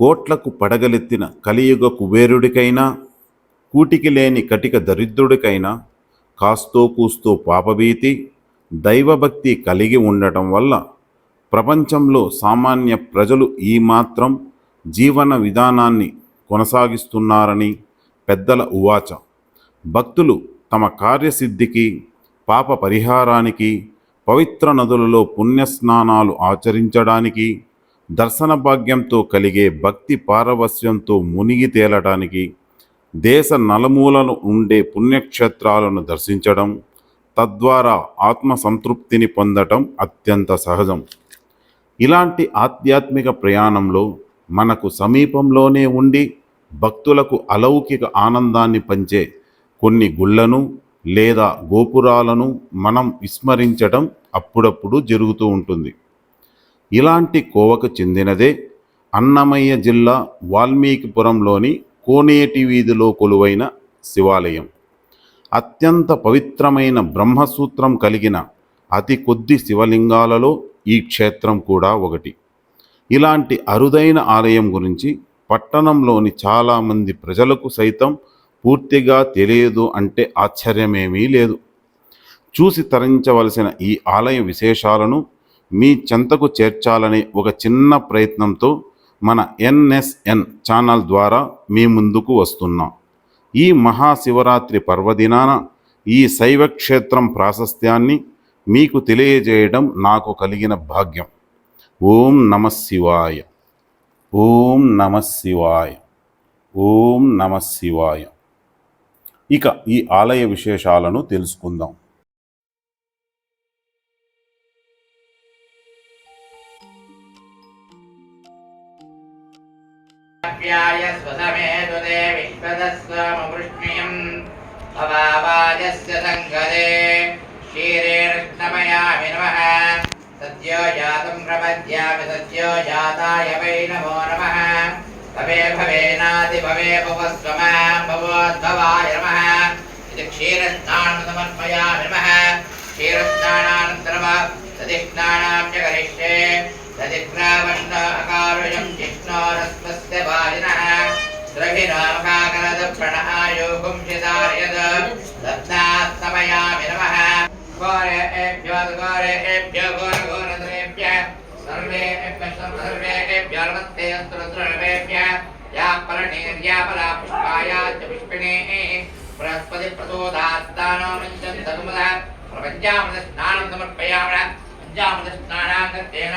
కోట్లకు పడగలెత్తిన కలియుగ కుబేరుడికైనా కూటికి లేని కటిక దరిద్రుడికైనా కాస్తో కూస్తో పాపభీతి దైవభక్తి కలిగి ఉండటం వల్ల ప్రపంచంలో సామాన్య ప్రజలు ఈ మాత్రం జీవన విధానాన్ని కొనసాగిస్తున్నారని పెద్దల ఉవాచ. భక్తులు తమ కార్యసిద్ధికి పాప పరిహారానికి పవిత్ర నదులలో పుణ్యస్నానాలు ఆచరించడానికి దర్శన భాగ్యంతో కలిగే భక్తి పారవస్యంతో మునిగి తేలడానికి దేశ నలుమూలను ఉండే పుణ్యక్షేత్రాలను దర్శించడం తద్వారా ఆత్మ సంతృప్తిని పొందటం అత్యంత సహజం. ఇలాంటి ఆధ్యాత్మిక ప్రయాణంలో మనకు సమీపంలోనే ఉండి భక్తులకు అలౌకిక ఆనందాన్ని పంచే కొన్ని గుళ్ళను లేదా గోపురాలను మనం విస్మరించడం అప్పుడప్పుడు జరుగుతూ ఉంటుంది. ఇలాంటి కోవకు చెందినదే అన్నమయ్య జిల్లా వాల్మీకిపురంలోని కోనేటి వీధిలో కొలువైన శివాలయం. అత్యంత పవిత్రమైన బ్రహ్మసూత్రం కలిగిన అతి కొద్ది శివలింగాలలో ఈ క్షేత్రం కూడా ఒకటి. ఇలాంటి అరుదైన ఆలయం గురించి పట్టణంలోని చాలామంది ప్రజలకు సైతం పూర్తిగా తెలియదు అంటే ఆశ్చర్యమేమీ లేదు. చూసి తరించవలసిన ఈ ఆలయ విశేషాలను మీ చెంతకు చేర్చాలనే ఒక చిన్న ప్రయత్నంతో మన ఎన్ఎస్ఎన్ ఛానల్ ద్వారా మీ ముందుకు వస్తున్నాం. ఈ మహాశివరాత్రి పర్వదినాన ఈ శైవ క్షేత్రం ప్రాశస్త్యాన్ని మీకు తెలియజేయడం నాకు కలిగిన భాగ్యం. ఓం నమ శివాయ. ఓం నమ శివాయ. ఓం నమ శివాయ. ఇక ఈ ఆలయ విశేషాలను తెలుసుకుందాం. व्याय स्वसमेतुदे विश्वदस्वमवृष्ण्यम् भवावाजस्य सङ्गदे क्षीरेणमयामि नमः सद्यो जातं प्रपद्यामि, सद्यो जाताय वै नमो नमः। भवे भवेनादि भवे, भवस्वम, भवोद्भवाय नमः। इति क्षीरस्नानं समर्पयामि नमः। क्षीरस्नानानन्तरं सदिष्णानां च करिष्ये। सचित्रावन्नकारुयं जिष्णोरस्मस्य वाजिनः द्रविणामकाकरदप्रणहायोगुं शिदार्यद रत्नात्तमयामि नमः घोरे एभ्यो घोरे एभ्यो घोरघोरद्रेभ्य सर्वे सर्वेभ्यो नमस्ते अस्त्रद्रवेभ्य या परनेर्या परापुष्पाया च पुष्पिणेः। बृहस्पति प्रचोदात्तानो मञ्चन्तकुमुदः प्रपञ्चामृतस्नानं समर्पयामः। पञ्चामृतस्नानाङ्गतेन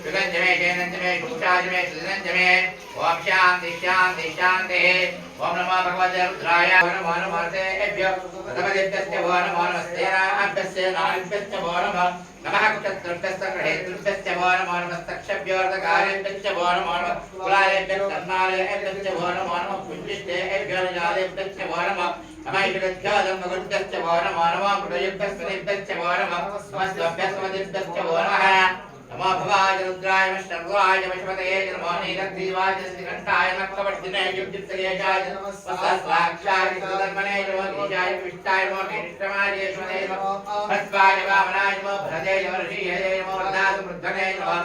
सुगंजमे जयनंजमे गुप्ताजमे सुजनंजमे ओम शांति शांति शांति ओम नमो भगवते रुद्राय नमो नमस्ते एभ्य नमदेभ्यस्य भो नमो नमस्ते नाभ्यस्य नाभ्यस्य भो नमः नमः कुटत्रभ्यस्य ग्रहेतृभ्यस्य भो नमो नमस्तक्षभ्योऽर्धकारेभ्यश्च भो नमो नमः कुलारेभ्यः कर्णालेभ्यश्च भो नमो नमः पुञ्जिष्टेभ्यो निजालेभ्यश्च भो नमः नमैभिरध्यादम्भगुभ्यश्च भो नमो नमः मृडयुभ्यः स्वदेभ्यश्च भो नमः स्वस्वभ्यः स्वदेभ्यश्च भो नमः नमो भवाय रुद्राय सर्वाय वशपते नमो नीलग्रीवाय श्रीकण्ठाय नक्कवर्धिने युक्तिप्तयेशाय सहस्राक्षाय सुधर्मणे नमो नीचाय विष्टाय नमो नीष्टमाय यशवते नमो भस्वाय वामनाय नमो भरदे वर्षीये नमो वर्धासमृद्धने नमो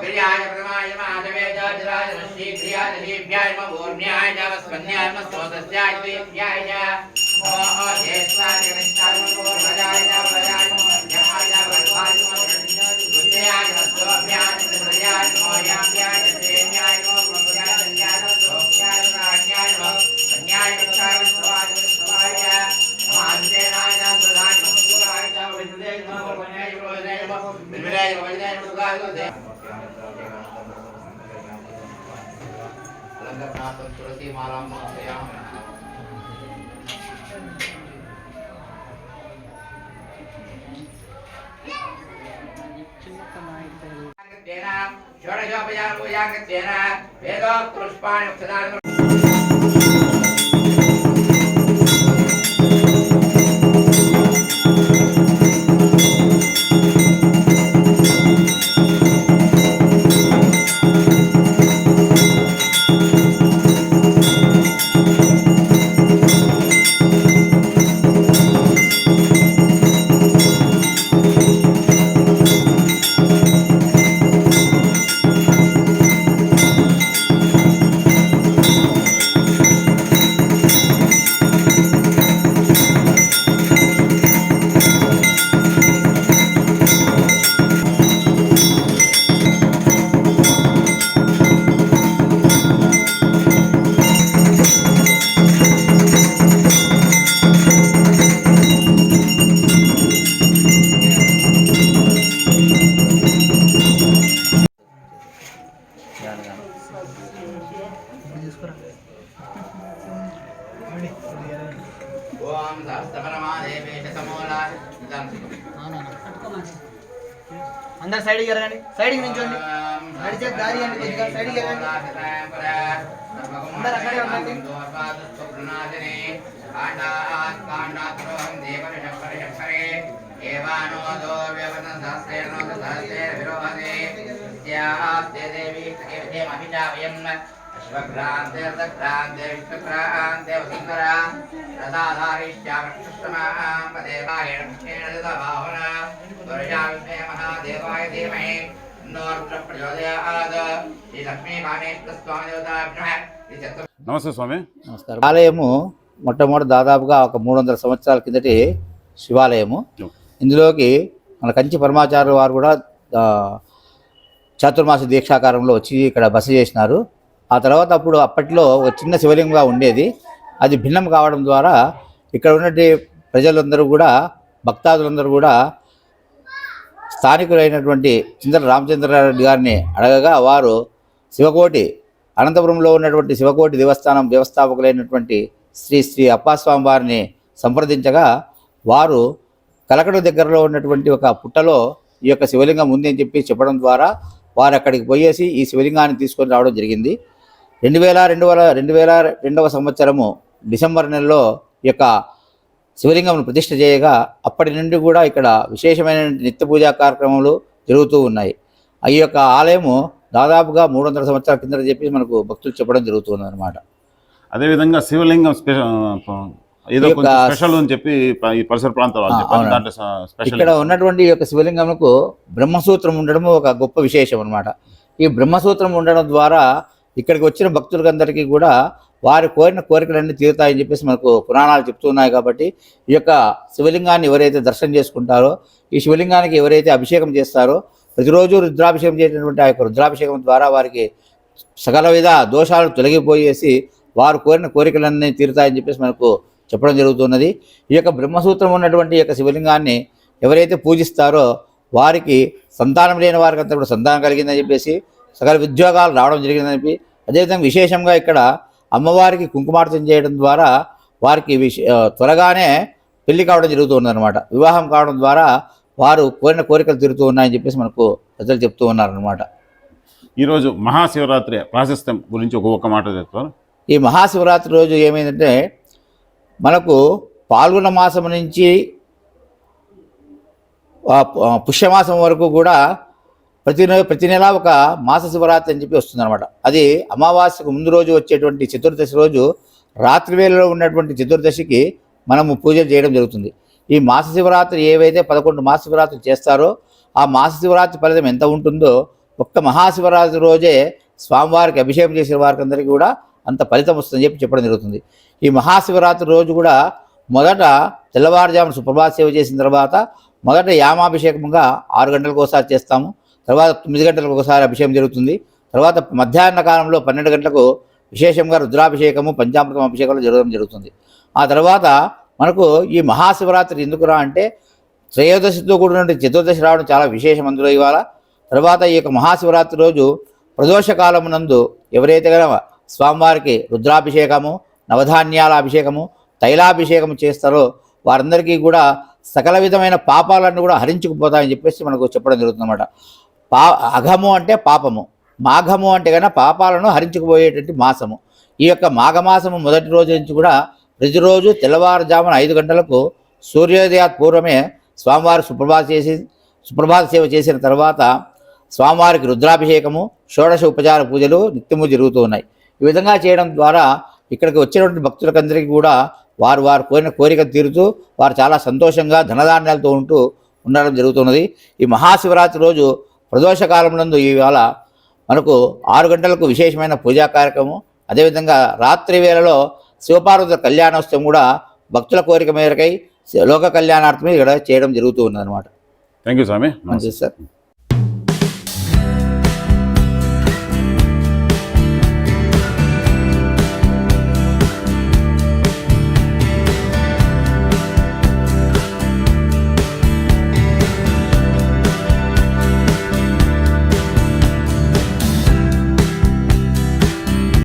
प्रियाय प्रमाय माधवे जाजराय नमः शीघ्रियाय शीभ्याय नमो ऊर्ण्याय जावस्मन्याय नमः स्तोतस्याय देव्याय नमो ज्येष्ठाय गणेशाय नमो भजाय जावराय नमो न्याय जावराय नमो बुद्ध्याय नमः स्वभ्याय नमः Grazie. షోడశోపయామూయాంగత్యేన వేదోక్తృష్పాణి సైడ్కి జరగండి సైడ్కి నించోండి నడిచే దారి అండి కొద్దిగా సైడ్కి జరగండి అక్కడే ఉండండి. విశ్వభ్రాంతే సక్రాంతే విష్ణుక్రాంతే వసుంధరా రథాధారిష్యామృష్ణమాం పదేవాయ కృష్ణేన బాహున దుర్యావిష్ణే మహాదేవాయ ధీమహి నోర్ద్ర ప్రచోదయాద్ శ్రీ లక్ష్మీ కామేశ్వర స్వామి దేవతాభ్యః ఈ చతుర్ నమస్తే స్వామి. నమస్కారం. ఆలయము మొట్టమొదటి దాదాపుగా ఒక మూడు వందల సంవత్సరాల కిందటి శివాలయము. ఇందులోకి మన కంచి పరమాచార్య వారు కూడా చాతుర్మాస దీక్షాకారంలో వచ్చి ఇక్కడ బస చేసినారు. ఆ తర్వాత అప్పుడు అప్పట్లో ఒక చిన్న శివలింగంగా ఉండేది. అది భిన్నం కావడం ద్వారా ఇక్కడ ఉన్నటువంటి ప్రజలందరూ కూడా భక్తాదులందరూ కూడా స్థానికులైనటువంటి చింతల రామచంద్రారెడ్డి గారిని అడగగా వారు శివకోటి అనంతపురంలో ఉన్నటువంటి శివకోటి దేవస్థానం వ్యవస్థాపకులైనటువంటి శ్రీ శ్రీ అప్పాస్వామి వారిని సంప్రదించగా వారు కలకడ దగ్గరలో ఉన్నటువంటి ఒక పుట్టలో ఈ యొక్క శివలింగం ఉంది అని చెప్పి చెప్పడం ద్వారా వారు అక్కడికి పోయేసి ఈ శివలింగాన్ని తీసుకొని రావడం జరిగింది. రెండు వేల రెండు వేల రెండు వేల రెండవ సంవత్సరము డిసెంబర్ నెలలో ఈ యొక్క శివలింగం ప్రతిష్ఠ చేయగా అప్పటి నుండి కూడా ఇక్కడ విశేషమైన నిత్య పూజా కార్యక్రమాలు జరుగుతూ ఉన్నాయి. ఈ యొక్క ఆలయము దాదాపుగా మూడు వందల సంవత్సరాల కింద చెప్పి మనకు భక్తులు చెప్పడం జరుగుతుంది అనమాట అదేవిధంగా శివలింగం స్పెషల్ అని చెప్పి పరిసర ప్రాంతాలు ఇక్కడ ఉన్నటువంటి ఈ యొక్క శివలింగంకు బ్రహ్మసూత్రం ఉండడం ఒక గొప్ప విశేషం అనమాట ఈ బ్రహ్మసూత్రం ఉండడం ద్వారా ఇక్కడికి వచ్చిన భక్తులకందరికీ కూడా వారు కోరిన కోరికలన్నీ తీరుతాయని చెప్పేసి మనకు పురాణాలు చెప్తున్నాయి కాబట్టి ఈ యొక్క శివలింగాన్ని ఎవరైతే దర్శనం చేసుకుంటారో ఈ శివలింగానికి ఎవరైతే అభిషేకం చేస్తారో ప్రతిరోజు రుద్రాభిషేకం చేసినటువంటి ఆ యొక్క రుద్రాభిషేకం ద్వారా వారికి సకల విధ దోషాలు తొలగిపోయేసి వారు కోరిన కోరికలన్నీ తీరుతాయని చెప్పేసి మనకు చెప్పడం జరుగుతున్నది. ఈ యొక్క బ్రహ్మసూత్రం ఉన్నటువంటి ఈ యొక్క శివలింగాన్ని ఎవరైతే పూజిస్తారో వారికి సంతానం లేని వారికి అంతా కూడా సంతానం కలిగిందని చెప్పేసి సకల ఉద్యోగాలు రావడం జరిగిందని చెప్పి అదేవిధంగా విశేషంగా ఇక్కడ అమ్మవారికి కుంకుమార్చన చేయడం ద్వారా వారికి విశ త్వరగానే పెళ్ళి కావడం జరుగుతుంది అనమాట వివాహం కావడం ద్వారా వారు కోరిన కోరికలు తీరుతూ ఉన్నాయని చెప్పేసి మనకు ప్రజలు చెప్తూ ఉన్నారనమాట ఈరోజు మహాశివరాత్రి ప్రాశస్త్యం గురించి ఒక ఒక మాట చెప్తారు ఈ మహాశివరాత్రి రోజు ఏమైందంటే మనకు పాల్గొన మాసం నుంచి పుష్యమాసం వరకు కూడా ప్రతి ప్రతి నెల ఒక మాస శివరాత్రి అని చెప్పి వస్తుందన్నమాట. అది అమావాస్యకు ముందు రోజు వచ్చేటువంటి చతుర్దశి రోజు రాత్రి వేళలో ఉన్నటువంటి చతుర్దశికి మనము పూజలు చేయడం జరుగుతుంది. ఈ మాస శివరాత్రి ఏవైతే పదకొండు మాస శివరాత్రి చేస్తారో ఆ మాస శివరాత్రి ఫలితం ఎంత ఉంటుందో ఒక్క మహాశివరాత్రి రోజే స్వామివారికి అభిషేకం చేసిన వారికి అందరికీ కూడా అంత ఫలితం వస్తుందని చెప్పి చెప్పడం జరుగుతుంది. ఈ మహాశివరాత్రి రోజు కూడా మొదట తెల్లవారుజామున సుప్రభాత సేవ చేసిన తర్వాత మొదట యామాభిషేకంగా ఆరు గంటలకు ఒకసారి చేస్తాము. తర్వాత తొమ్మిది గంటలకు ఒకసారి అభిషేకం జరుగుతుంది. తర్వాత మధ్యాహ్న కాలంలో పన్నెండు గంటలకు విశేషంగా రుద్రాభిషేకము పంచామృతం అభిషేకాలు జరగడం జరుగుతుంది. ఆ తర్వాత మనకు ఈ మహాశివరాత్రి ఎందుకురా అంటే త్రయోదశితో కూడినటువంటి చతుర్దశి రావడం చాలా విశేషం అందులో ఇవాళ. తర్వాత ఈ యొక్క మహాశివరాత్రి రోజు ప్రదోష కాలమునందు ఎవరైతే గనక స్వామివారికి రుద్రాభిషేకము నవధాన్యాల అభిషేకము తైలాభిషేకము చేస్తారో వారందరికీ కూడా సకల విధమైన పాపాలన్నీ కూడా హరించుకుపోతాయని చెప్పేసి మనకు చెప్పడం జరుగుతుందన్నమాట. పా అఘము అంటే పాపము. మాఘము అంటే కనుక పాపాలను హరించుకుపోయేటువంటి మాసము. ఈ యొక్క మాఘమాసము మొదటి రోజు నుంచి కూడా ప్రతిరోజు తెల్లవారుజామున ఐదు గంటలకు సూర్యోదయాత్ పూర్వమే స్వామివారి సుప్రభాత చేసి సుప్రభాత సేవ చేసిన తర్వాత స్వామివారికి రుద్రాభిషేకము షోడశ ఉపచార పూజలు నిత్యము జరుగుతూ ఉన్నాయి. ఈ విధంగా చేయడం ద్వారా ఇక్కడికి వచ్చినటువంటి భక్తులకందరికీ కూడా వారు వారు కోరిన కోరిక తీరుతూ వారు చాలా సంతోషంగా ధనధాన్యాలతో ఉంటూ ఉండడం జరుగుతున్నది. ఈ మహాశివరాత్రి రోజు ప్రదోష కాలమునందు ఈవేళ మనకు ఆరు గంటలకు విశేషమైన పూజా కార్యక్రమం అదేవిధంగా రాత్రి వేళలో శివపార్వతుల కళ్యాణోత్సవం కూడా భక్తుల కోరిక మేరకై లోక కళ్యాణార్థమే ఇక్కడ చేయడం జరుగుతూ ఉన్నదన్నమాట. థ్యాంక్ యూ స్వామి మంచిది సార్